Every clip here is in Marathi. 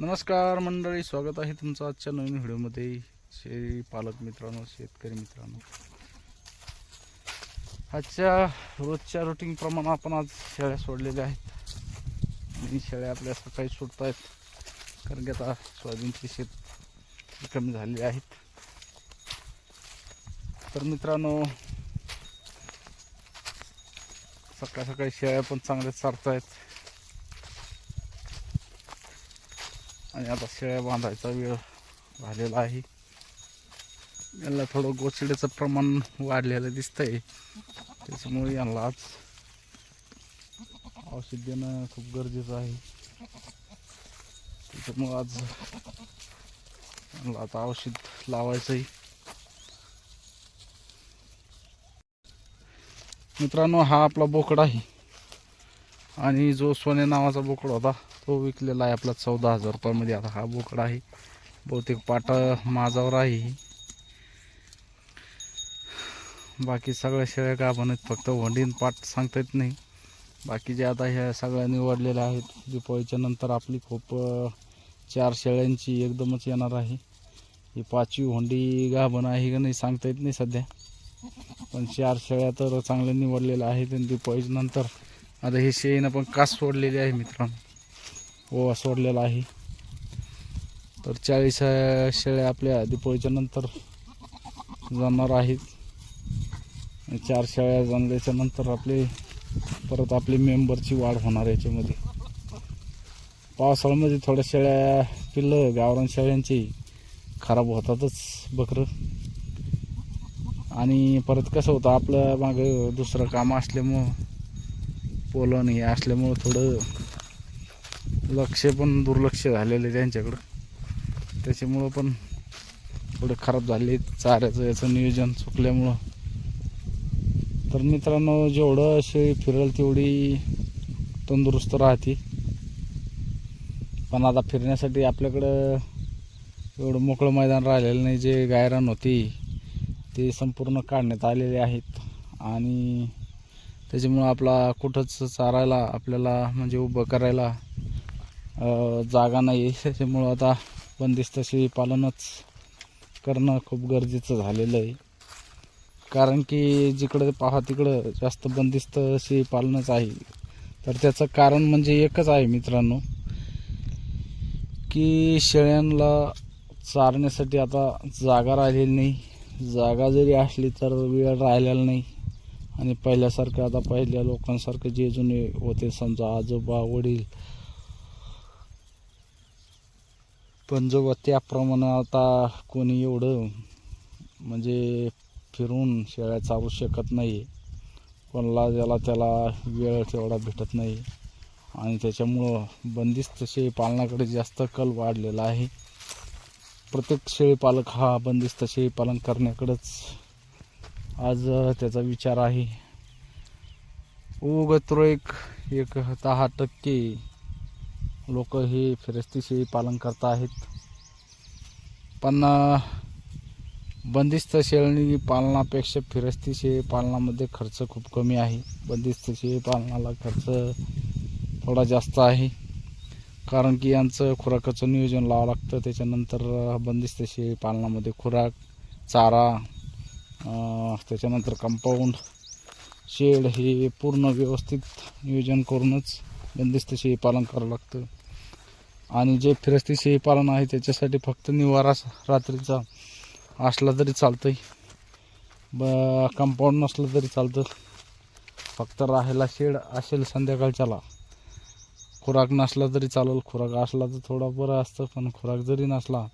नमस्कार मंडळी स्वागत आहे तुमचं आजच्या नवीन व्हिडिओमध्ये. शेळी पालक मित्रांनो शेतकरी मित्रांनो. आजच्या रोजच्या रुटीनप्रमाणे आपण आज शेळ्या सोडलेल्या आहेत. आणि शेळ्या आपल्या सकाळी सुटत आहेत कारण की आता सोयाबीनची शेत कमी झालेली आहेत. तर मित्रांनो सकाळ सकाळी शेळ्या पण चांगल्या चारत आहेत आणि आता शेळ्या बांधायचा वेळ झालेला आहे. यांना थोडं गोचड्याचं प्रमाण वाढलेलं दिसतंय. त्याच्यामुळे यांना आज औषध देणं खूप गरजेचं आहे. त्याच्यामुळं आज यांना आता औषध लावायचंही मित्रांनो हा आपला बोकड आहे. आणि जो सोने नावाचा बोकड होता तो विकलेला आहे आपला चौदा हजार रुपयामध्ये. आता हा बोकड आहे. बहुतेक पाटा माझावर आहे बाकी सगळ्या शेळ्या गाभण आहेत. फक्त वंडीन पाट सांगता येत नाही. बाकी जे आता ह्या सगळ्या निवडलेल्या आहेत दिपाळीच्या नंतर आपली खूप चार शेळ्यांची एकदमच येणार आहे. ही पाचवी होंडी गाभण आहे का नाही सांगता येत नाही सध्या. पण चार शेळ्या तर चांगल्या निवडलेल्या आहेत आणि दिपाळीच्या नंतर. आता हे शेळीनं पण कास सोडलेली आहे मित्रांनो. ओवा सोडलेला आहे. तर चाळीस शेळ्या आपल्या दिपोळीच्या नंतर जाणार आहेत. चार शेळ्या जाणल्याच्या नंतर आपले परत आपली मेंबरची वाढ होणार याच्यामध्ये. पावसाळ्यामध्ये थोड्या शेळ्या पिल्लं गावरान शेळ्यांची खराब होतातच बकरं. आणि परत कसं होतं आपलं मागं दुसरं काम असल्यामुळं पोलन हे असल्यामुळं थोडं लक्ष पण दुर्लक्ष झालेलं आहे त्यांच्याकडं. त्याच्यामुळं पण थोडे खराब झाले चाऱ्याचं याचं नियोजन चुकल्यामुळं. तर मित्रांनो जेवढं असे फिरेल तेवढी तंदुरुस्त राहते. पण आता फिरण्यासाठी आपल्याकडं एवढं मोकळं मैदान राहिलेलं नाही जे गायरान होती ते संपूर्ण काढण्यात आलेले आहेत. आणि त्याच्यामुळं आपला कुठंच चारायला आपल्याला म्हणजे उभं करायला जागा नाही त्याच्यामुळं आता बंदिस्त शेळीपालनच करणं खूप गरजेचं झालेलं आहे. कारण की जिकडं पहा तिकडं जास्त बंदिस्त शेळी पालनच आहे. तर त्याचं कारण म्हणजे एकच आहे मित्रांनो की शेळ्यांना चारण्यासाठी आता जागा राहिलेली नाही. जागा जरी असली तर वेळ राहिलेला नाही. आणि पहिल्यासारखं आता पहिल्या लोकांसारखं जे जुने होते समजा आजोबा वडील पण जेव्हा त्याप्रमाणे आता कोणी एवढं म्हणजे फिरून शेळ्या चालू शकत नाही. कोणाला ज्याला त्याला वेळ तेवढा भेटत नाही. आणि त्याच्यामुळं बंदिस्त शेळी पालनाकडे जास्त कल वाढलेला आहे. प्रत्येक शेळीपालक हा बंदिस्त शेळी पालन करण्याकडेच आज त्याचा विचार आहे. उगत्र एक एक दहा टक्के लोक हे फिरस्ती शेळी पालन करत आहेत. पण बंदिस्त शेळणी पालनापेक्षा फिरस्ती शेळी पालनामध्ये खर्च खूप कमी आहे. बंदिस्त शेळी पालनाला खर्च थोडा जास्त आहे. कारण की यांचं खुराकाचं नियोजन लावावं लागतं. त्याच्यानंतर बंदिस्त शेळी पालनामध्ये खुराक चारा त्याच्यानंतर कंपाऊंड शेड हे पूर्ण व्यवस्थित नियोजन करूनच बंदिस्त शेळी पालन करावं लागतं. आणि जे फिरस्ती शेळी पालन आहे त्याच्यासाठी फक्त निवारा रात्रीचा असला तरी चालतंय. ब कंपाऊंड नसलं तरी चालतं. फक्त राहायला शेड असेल संध्याकाळच्याला. खुराक नसला तरी चालेल. खुराक असला तर थोडा बरं असतं पण खुराक जरी नसला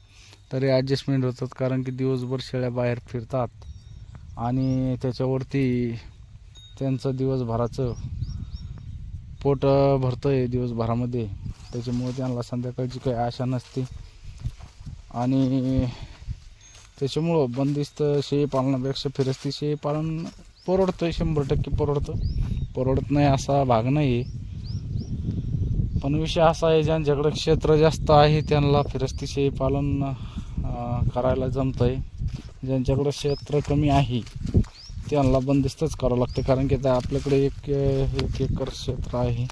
तरी ॲडजस्टमेंट होतात कारण की दिवसभर शेळ्या बाहेर फिरतात. आणि त्याच्यावरती त्यांचं दिवसभराचं पोट भरतं आहे दिवसभरामध्ये. त्याच्यामुळे त्यांना संध्याकाळची काही आशा नसते. आणि त्याच्यामुळं बंदिस्त शेळी पालनापेक्षा फिरस्ती शेळी पालन परवडतं शंभर टक्के परवडतं. परवडत नाही असा भाग नाही आहे पण विषय असा आहे ज्यांच्याकडं क्षेत्र जास्त आहे त्यांना फिरस्ती शेळी पालन करायला जमतं आहे ज्यांच्याकडं क्षेत्र कमी आहे त्यांना बंदिस्तच करावं लागतं कारण की आता आपल्याकडे एक एक एकर क्षेत्र आहे.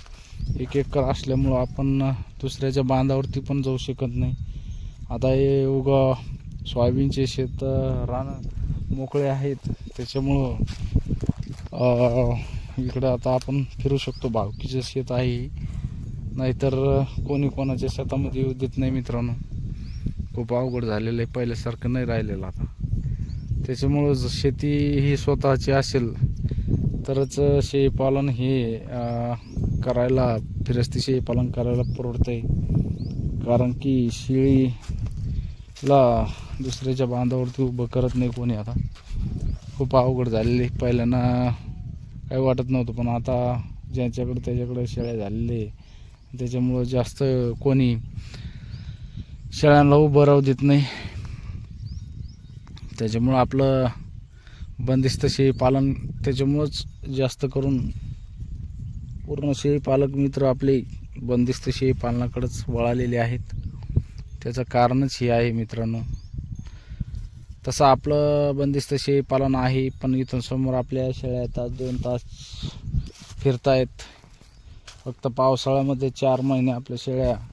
एक एकर असल्यामुळं आपण दुसऱ्याच्या बांधावरती पण जाऊ शकत नाही. आता हे उगा सोयाबीनचे शेत रानं मोकळे आहेत. त्याच्यामुळं इकडं आता आपण फिरू शकतो. बावकीचं शेत आहे. नाहीतर कोणी कोणाच्या शेतामध्ये येऊ देत नाही मित्रांनो. खूप अवघड झालेलं आहे. पहिल्यासारखं नाही राहिलेलं आता. त्याच्यामुळं शेती ही स्वतःची असेल तरच शेळीपालन हे करायला फिरस्ती शेळीपालन करायला परवडतंय. कारण की शेळीला दुसऱ्याच्या बांधावरती उभं करत नाही कोणी आता. खूप अवघड झालेली. पहिल्यांदा काही वाटत नव्हतं पण आता ज्यांच्याकडे त्याच्याकडे शेळ्या झालेले त्याच्यामुळं जास्त कोणी शेळ्यांना उभं राहू देत नाही. त्याच्यामुळं आपलं बंदिस्त शेळीपालन त्याच्यामुळंच जास्त करून पूर्ण शेळीपालक मित्र आपले बंदिस्त शेळीपालनाकडेच वळालेले आहेत. त्याचं कारणच हे आहे मित्रांनो. तसं आपलं बंदिस्त शेळीपालन आहे पण इथून समोर आपल्या शेळ्या तास दोन तास फिरतायत. फक्त पावसाळ्यामध्ये चार महिने आपल्या शेळ्या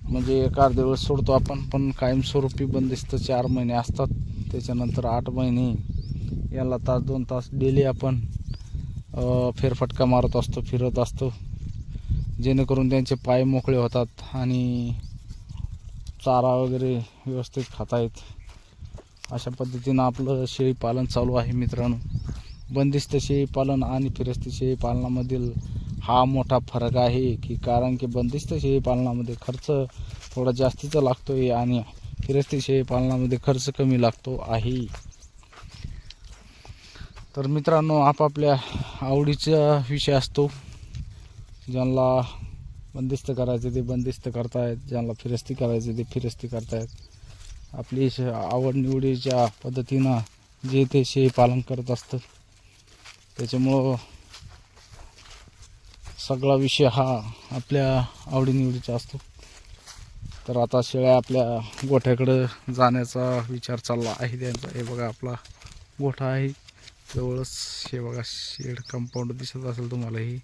म्हणजे एक दिवस सोडतो आपण पण कायमस्वरूपी बंदिस्त चार महिने असतात. त्याच्यानंतर आठ महिने याला तास दोन तास डेली आपण फेरफटका मारत असतो फिरत असतो. जेणेकरून त्यांचे पाय मोकळे होतात आणि चारा वगैरे व्यवस्थित खाता येत अशा पद्धतीनं आपलं शेळीपालन चालू आहे मित्रांनो. बंदिस्त शेळीपालन आणि फिरस्ती शेळीपालनामधील हा मोठा फरक आहे की कारण की बंदिस्त शेळीपालनामध्ये खर्च थोडा जास्तीचा लागतो आहे आणि फिरस्ती शेळीपालनामध्ये खर्च कमी लागतो आहे. तर मित्रांनो आपापल्या आवडीचा विषय असतो. ज्यांना बंदिस्त करायचे ते बंदिस्त करतायत ज्यांना फिरस्ती करायचे ते फिरस्ती करतायत. आपली श- आवड निवडीच्या पद्धतीनं जे ते शे पालन करत असतं. त्याच्यामुळं सगळा विषय हा आपल्या आवडीनिवडीचा असतो. तर आता शेळ्या आपल्या गोठ्याकडं जाण्याचा विचार चालला आहे त्यांचा. हे बघा आपला गोठा आहे. जवळच हे बघा शेड कंपाऊंड दिसत असेल तुम्हाला ही.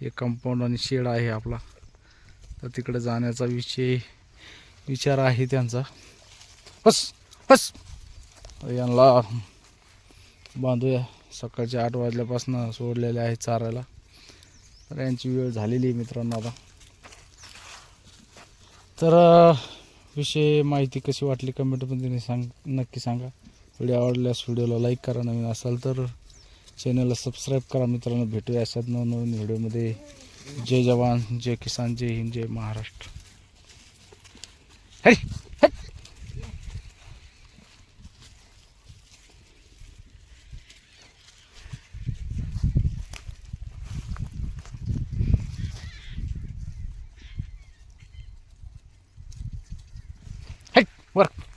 हे कंपाऊंड आणि शेड आहे आपला. तर तिकडे जाण्याचा विषय विचार आहे त्यांचा. बस बस. यांना बांधूया. सकाळच्या आठ वाजल्यापासून सोडलेले आहे चारायला. तर यांची वेळ झालेली आहे मित्रांनो आता. तर विषय माहिती कशी वाटली कमेंटमध्ये सांग नक्की सांगा. व्हिडिओ आवडल्यास व्हिडिओला लाईक करा नवीन असाल तर चॅनलला सबस्क्राईब करा मित्रांनो. भेटूया अशात नवनवीन व्हिडिओमध्ये जय जवान जय किसान जय हिंद जय महाराष्ट्र. हरी! work